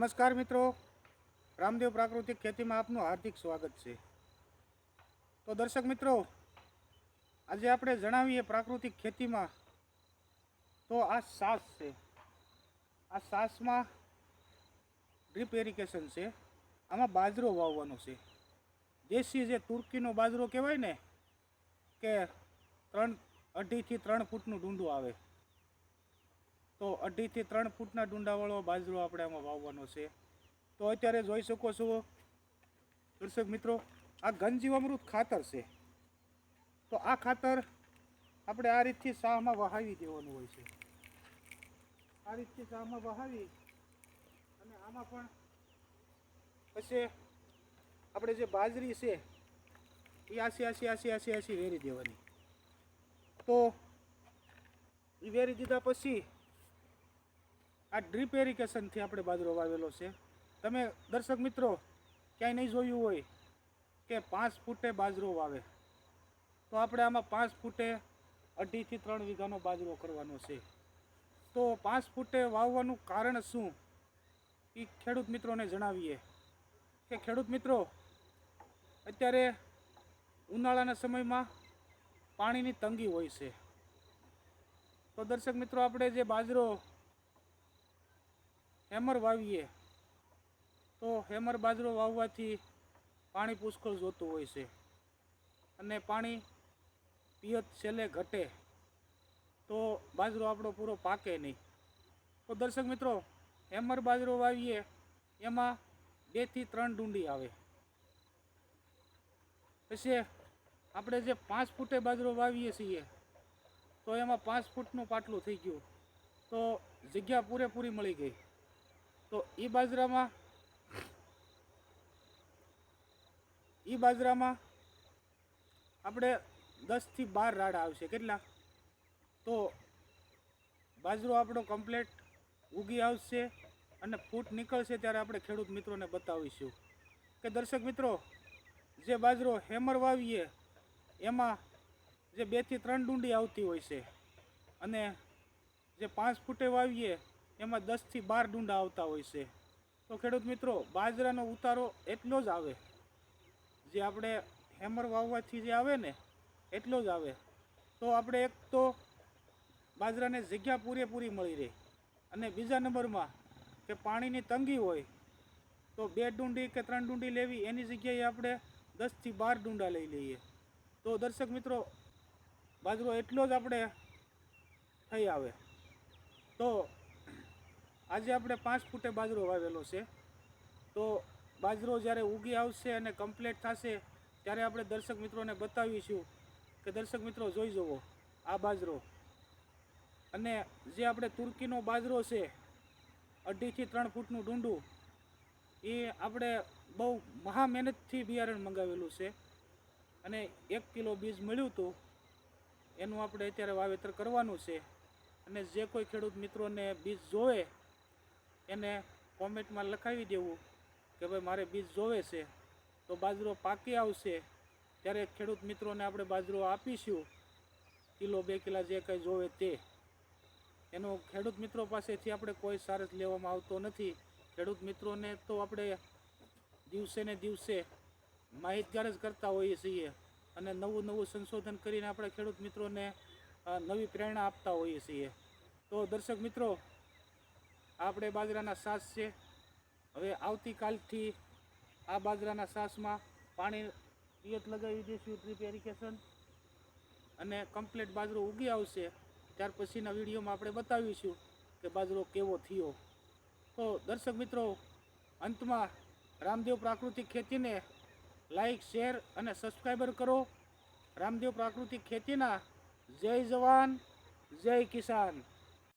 નમસ્કાર મિત્રો. રામદેવ પ્રાકૃતિક ખેતીમાં આપનું હાર્દિક સ્વાગત છે. તો દર્શક મિત્રો, આજે આપણે જણાવીએ પ્રાકૃતિક ખેતીમાં તો આ સાસ છે. આ સાસમાં ડ્રીપ એરિકેશન છે. આમાં બાજરો વાવવાનો છે. દેશી જે તુર્કીનો બાજરો કહેવાય ને, કે ત્રણ અઢીથી ત્રણ ફૂટનું ડુંડું આવે. તો અઢીથી ત્રણ ફૂટના ડુંડાવાળો બાજરો આપણે આમાં વાવવાનો છે. તો અત્યારે જોઈ શકો છો, દર્શક મિત્રો, આ ઘનજીવામૃત ખાતર છે. તો આ ખાતર આપણે આ રીતથી શાહમાં વહાવી દેવાનું હોય છે. આ રીતથી શાહમાં વહાવી અને આમાં પણ પછી આપણે જે બાજરી છે, એ આસી આસી આસી આસી આસી વેરી દેવાની. તો એ વેરી દીધા પછી આ ડ્રીપ એરિકેશનથી આપણે બાજરો વાવેલો છે. તમે દર્શક મિત્રો, ક્યાંય નહીં જોયું હોય કે પાંચ ફૂટે બાજરો વાવે. તો આપણે આમાં પાંચ ફૂટે અઢીથી ત્રણ વીઘાનો બાજરો કરવાનો છે. તો પાંચ ફૂટે વાવવાનું કારણ શું? એ ખેડૂત મિત્રોને જણાવીએ. કે ખેડૂત મિત્રો, અત્યારે ઉનાળાના સમયમાં પાણીની તંગી હોય છે. તો દર્શક મિત્રો, આપણે જે બાજરો હેમર વાવીએ, તો હેમર બાજરો વાવવાથી પાણી પુષ્કળ જોતું હોય છે. અને પાણી પિયત છેલ્લે ઘટે, તો બાજરો આપણો પૂરો પાકે નહીં. તો દર્શક મિત્રો, હેમર બાજરો વાવીએ, એમાં બેથી ત્રણ ડુંડી આવે. પછી આપણે જે પાંચ ફૂટે બાજરો વાવીએ છીએ, તો એમાં પાંચ ફૂટનું પાટલું થઈ ગયું. તો જગ્યા પૂરેપૂરી મળી ગઈ. તો એ બાજરામાં? એ બાજરામાં આપણે દસથી બાર રાડા આવશે. કેટલા? તો બાજરો આપણો કમ્પ્લેટ ઉગી આવશે અને ફૂટ નીકળશે ત્યારે આપણે ખેડૂત મિત્રોને બતાવીશું. કે દર્શક મિત્રો, જે બાજરો હેમર વાવીએ, એમાં જે બેથી ત્રણ ડુંડી આવતી હોય છે અને જે પાંચ ફૂટે વાવીએ એમાં દસથી બાર ડુંડા આવતા હોય છે. તો ખેડૂત મિત્રો, બાજરાનો ઉતારો એટલો જ આવે. જે આપણે હેમર વાવવાથી જે આવે ને, એટલો જ આવે. તો આપણે એક તો બાજરાને જગ્યા પૂરેપૂરી મળી રહે. અને બીજા નંબરમાં કે પાણીની તંગી હોય, તો બે ડુંડી કે ત્રણ ડુંડી લેવી, એની જગ્યાએ આપણે દસથી બાર ડુંડા લઈ લઈએ. તો દર્શક મિત્રો, બાજરો એટલો જ આપણે થઈ આવે. તો આજે આપણે પાંચ ફૂટે બાજરો વાવેલો છે. તો બાજરો જ્યારે ઉગી આવશે અને કમ્પ્લીટ થશે, ત્યારે આપણે દર્શક મિત્રોને બતાવીશું કે દર્શક મિત્રો જોઈ જુઓ આ બાજરો. અને જે આપણે તુર્કીનો બાજરો છે, અઢીથી ત્રણ ફૂટનું ડુંડું, એ આપણે બહુ મહા મહેનતથી બિયારણ મંગાવેલું છે. અને એક કિલો બીજ મળ્યું હતું, એનું આપણે અત્યારે વાવેતર કરવાનું છે. અને જે કોઈ ખેડૂત મિત્રોને બીજ જોવે એને કોમેન્ટમાં લખાવી દેવું કે ભાઈ મારે બીજ જોવે છે, તો બાજરો પાકી આવશે. ત્યારે ખેડૂત મિત્રોને આપણે બાજરો આપીશું. કિલો બે કિલા જે કંઈ જોવે તે. એનો ખેડૂત મિત્રો પાસેથી આપણે કોઈ સારસ લેવામાં આવતો નથી. ખેડૂત મિત્રોને તો આપણે દિવસે ને દિવસે માહિતગાર જ કરતા હોઈએ છીએ અને નવું નવું સંશોધન કરીને આપણે ખેડૂત મિત્રોને નવી પ્રેરણા આપતા હોઈએ છીએ. તો દર્શક મિત્રો આપણે બાજરાના સાસ છે. હવે આવતીકાલથી આ બાજરાના સાસમાં પાણી પિયત લગાવી દઈશું ડ્રીપ એરિકેશન અને કમ્પ્લીટ બાજરો ઉગી આવશે. ત્યાર પછીના વિડીયોમાં આપણે બતાવીશું કે બાજરો કેવો થયો. તો દર્શક મિત્રો, અંતમાં રામદેવ પ્રાકૃતિક ખેતીને લાઈક શેર અને સબસ્ક્રાઈબર કરો. રામદેવ પ્રાકૃતિક ખેતીના જય જવાન, જય કિસાન.